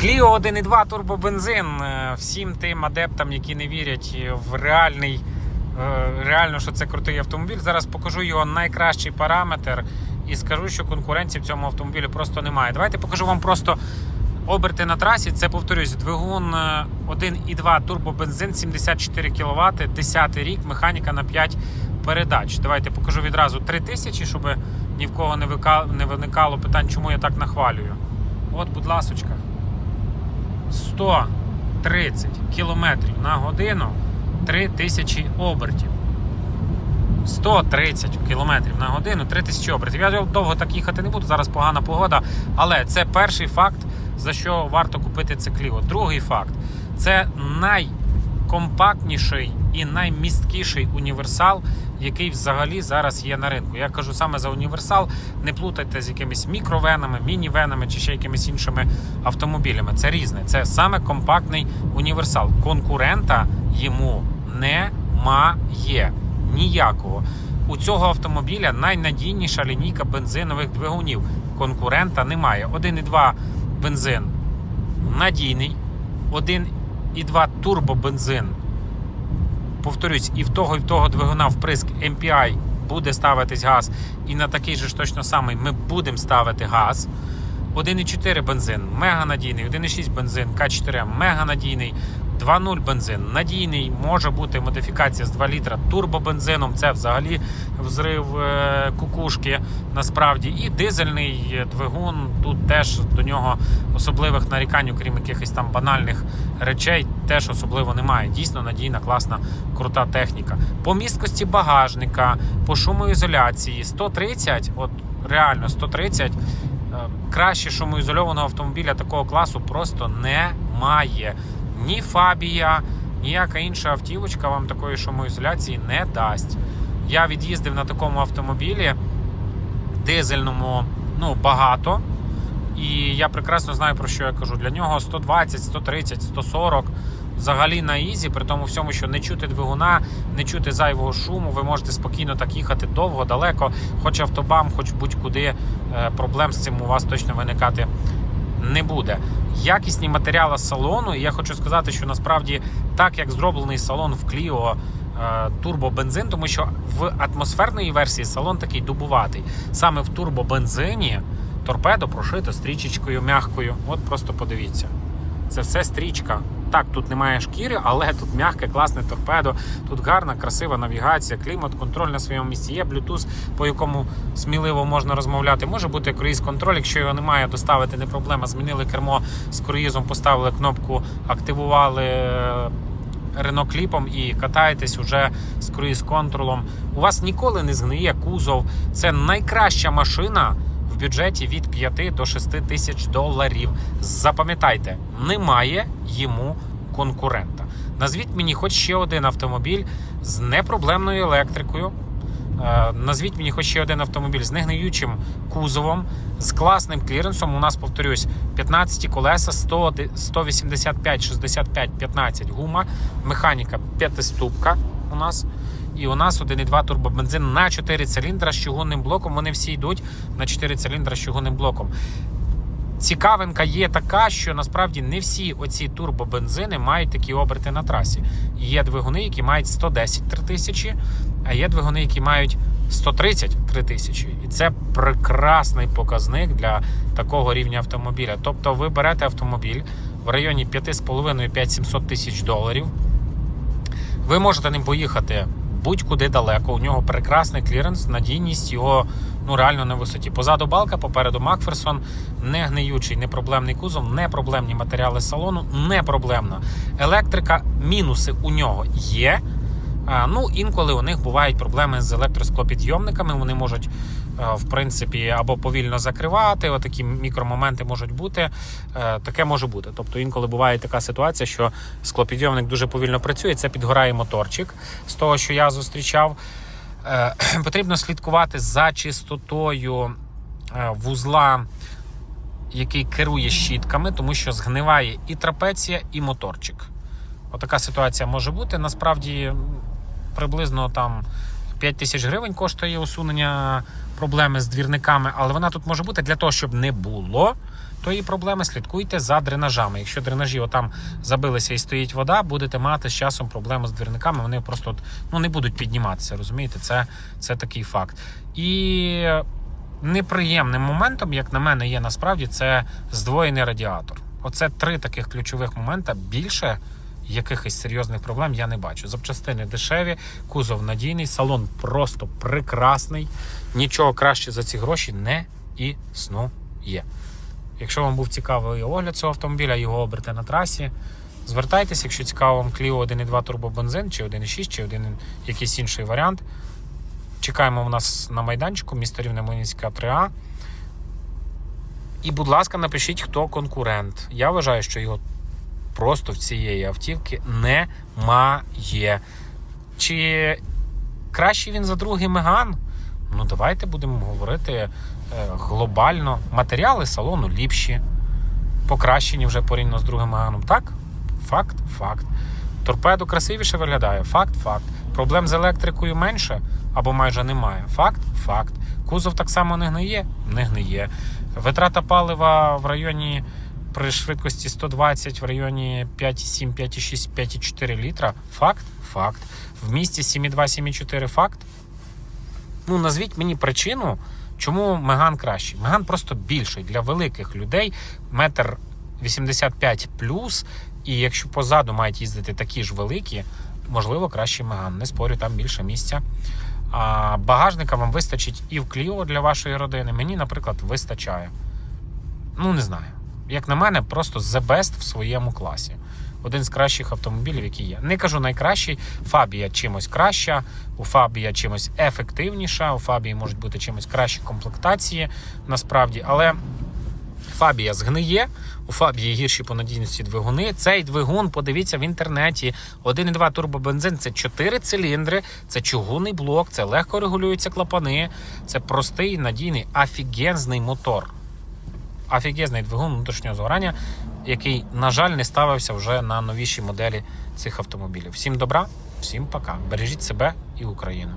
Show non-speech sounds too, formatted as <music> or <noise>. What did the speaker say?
Clio 1.2 турбобензин. Е, Всім тим адептам, які не вірять в реальний, е, реально, що це крутий автомобіль. Зараз покажу його найкращий параметр і скажу, що конкуренції в цьому автомобілі просто немає. Давайте покажу вам просто оберти на трасі. Це повторюсь, двигун е, 1.2 турбобензин 74 кВт, 10 рік, механіка на 5 передач. Давайте покажу відразу 3000, щоб ні в кого не виникало питань, чому я так нахвалюю. От, будь ласочка. 130 км на годину 3000 обертів. 130 км на годину 3000 обертів. Я довго так їхати не буду, зараз погана погода. Але це перший факт, за що варто купити це Clio. Другий факт це найкомпактніший і наймісткіший універсал, який взагалі зараз є на ринку. Я кажу саме за універсал. Не плутайте з якимись мікровенами, мінівенами чи ще якимись іншими автомобілями. Це різне. Це саме компактний універсал. Конкурента йому немає ніякого. У цього автомобіля найнадійніша лінійка бензинових двигунів. Конкурента немає. 1,2 бензин надійний, 1,2 турбобензин. Повторюсь, і в того, і в того двигуна вприск MPI буде ставитись газ. І на такий же ж точно самий ми будемо ставити газ. 1,4 бензин мега надійний, 1,6 бензин К4 мега надійний, 2.0 бензин надійний, може бути модифікація з 2 літра турбобензином. Це взагалі взрив е, кукушки насправді. І дизельний двигун. Тут теж до нього особливих нарікань, окрім якихось там банальних речей, теж особливо немає. Дійсно надійна, класна, крута техніка. По місткості багажника, по шумоізоляції 130, от реально 130. Е, Краще шумоізольованого автомобіля такого класу просто немає. Ні Фабія, ніяка інша автівочка вам такої шумоізоляції не дасть. Я від'їздив на такому автомобілі дизельному ну, багато. І я прекрасно знаю, про що я кажу. Для нього 120, 130, 140 взагалі на ізі, при тому всьому, що не чути двигуна, не чути зайвого шуму. Ви можете спокійно так їхати довго, далеко, хоч автобам, хоч будь-куди. Е, Проблем з цим у вас точно виникати не буде. Якісні матеріали салону, і я хочу сказати, що насправді так як зроблений салон в Clio е, турбобензин, тому що в атмосферної версії салон такий дубуватий. Саме в турбобензині торпедо прошито стрічечкою м'якою. От просто подивіться. Це все стрічка. Так, тут немає шкіри, але тут м'яке, класне торпедо. Тут гарна, красива навігація, клімат, контроль на своєму місці. Є Bluetooth, по якому сміливо можна розмовляти. Може бути круїз контроль, якщо його немає, доставити не проблема. Змінили кермо з круїзом, поставили кнопку, активували Renault кліпом і катаєтесь уже з круїз контролем. У вас ніколи не згниє кузов. Це найкраща машина бюджеті від 5 до 6 тисяч доларів. Запам'ятайте, немає йому конкурента. Назвіть мені хоч ще один автомобіль з непроблемною електрикою. Е, Назвіть мені хоч ще один автомобіль з негниючим кузовом, з класним кліренсом. У нас, повторюсь, 15 колеса, 100, 185, 65, 15 гума, механіка п'ятиступка у нас. І у нас 1,2 турбобензин на 4 циліндра з чугунним блоком. Вони всі йдуть на 4 циліндра з чугунним блоком. Цікавинка є така, що насправді не всі оці турбобензини мають такі оберти на трасі. Є двигуни, які мають 110 тисячі, а є двигуни, які мають 133 тисячі. І це прекрасний показник для такого рівня автомобіля. Тобто ви берете автомобіль в районі 5,5-5-700 тисяч доларів. Ви можете ним поїхати будь-куди далеко. У нього прекрасний кліренс, надійність його ну реально на висоті. Позаду балка, попереду Макферсон, не гниючий, не проблемний кузов, не проблемні матеріали салону, не проблемна. Електрика, мінуси у нього є. Ну, інколи у них бувають проблеми з електросклопідйомниками. Вони можуть, е, в принципі, або повільно закривати. Отакі мікромоменти можуть бути. Е, Таке може бути. Тобто інколи буває така ситуація, що склопідйомник дуже повільно працює. Це підгорає моторчик. З того, що я зустрічав, Е, <clears throat> потрібно слідкувати за чистотою вузла. Який керує щітками, тому що згниває і трапеція, і моторчик. Отака ситуація може бути. Насправді приблизно там 5 тисяч гривень коштує усунення проблеми з двірниками, але вона тут може бути для того, щоб не було. тої проблеми слідкуйте за дренажами. Якщо дренажі отам забилися і стоїть вода, будете мати з часом проблеми з двірниками. Вони просто ну, не будуть підніматися. Розумієте, це, це такий факт. І неприємним моментом, як на мене, є насправді це здвоєний радіатор. Оце три таких ключових момента. Більше якихось серйозних проблем я не бачу. Запчастини дешеві, кузов надійний, салон просто прекрасний. Нічого краще за ці гроші не існує. Якщо вам був цікавий огляд цього автомобіля, його оберте на трасі. Звертайтеся, якщо цікаво вам Clio 1.2 турбобензин, чи 1.6, чи один якийсь інший варіант. Чекаємо в нас на майданчику, місто Рівне Млинська 3А. І, будь ласка, напишіть, хто конкурент. Я вважаю, що його просто в цієї автівки немає. Чи кращий він за другий Меган? Ну, давайте будемо говорити е, глобально. Матеріали салону ліпші, покращені вже порівняно з другим Меганом. Так? Факт, факт. Торпедо красивіше виглядає. Факт, факт. Проблем з електрикою менше або майже немає. Факт, факт. Кузов так само не гниє, не гниє. Витрата палива в районі при швидкості 120 в районі 5,7, 5,6, 5,4 літра. Факт, факт. В місті 7,2, 7,4 факт. Ну, назвіть мені причину, чому Меган кращий. Меган просто більший для великих людей. Метр 85 плюс. І якщо позаду мають їздити такі ж великі, можливо, кращий Меган. Не спорю, там більше місця. А багажника вам вистачить і в Кліо для вашої родини. Мені, наприклад, вистачає. Ну, не знаю. Як на мене, просто the best в своєму класі. Один з кращих автомобілів, які є. Не кажу найкращий. Фабія чимось краща, у Фабія чимось ефективніша, у Фабії можуть бути чимось кращі комплектації, насправді. Але Фабія згниє, у Фабії гірші по надійності двигуни. Цей двигун, подивіться в інтернеті. 1,2 турбобензин це 4 циліндри, це чугунний блок, це легко регулюються клапани, це простий, надійний, офігензний мотор. Офігезний двигун внутрішнього згорання, який, на жаль, не ставився вже на новіші моделі цих автомобілів. Всім добра, всім пока. Бережіть себе і Україну.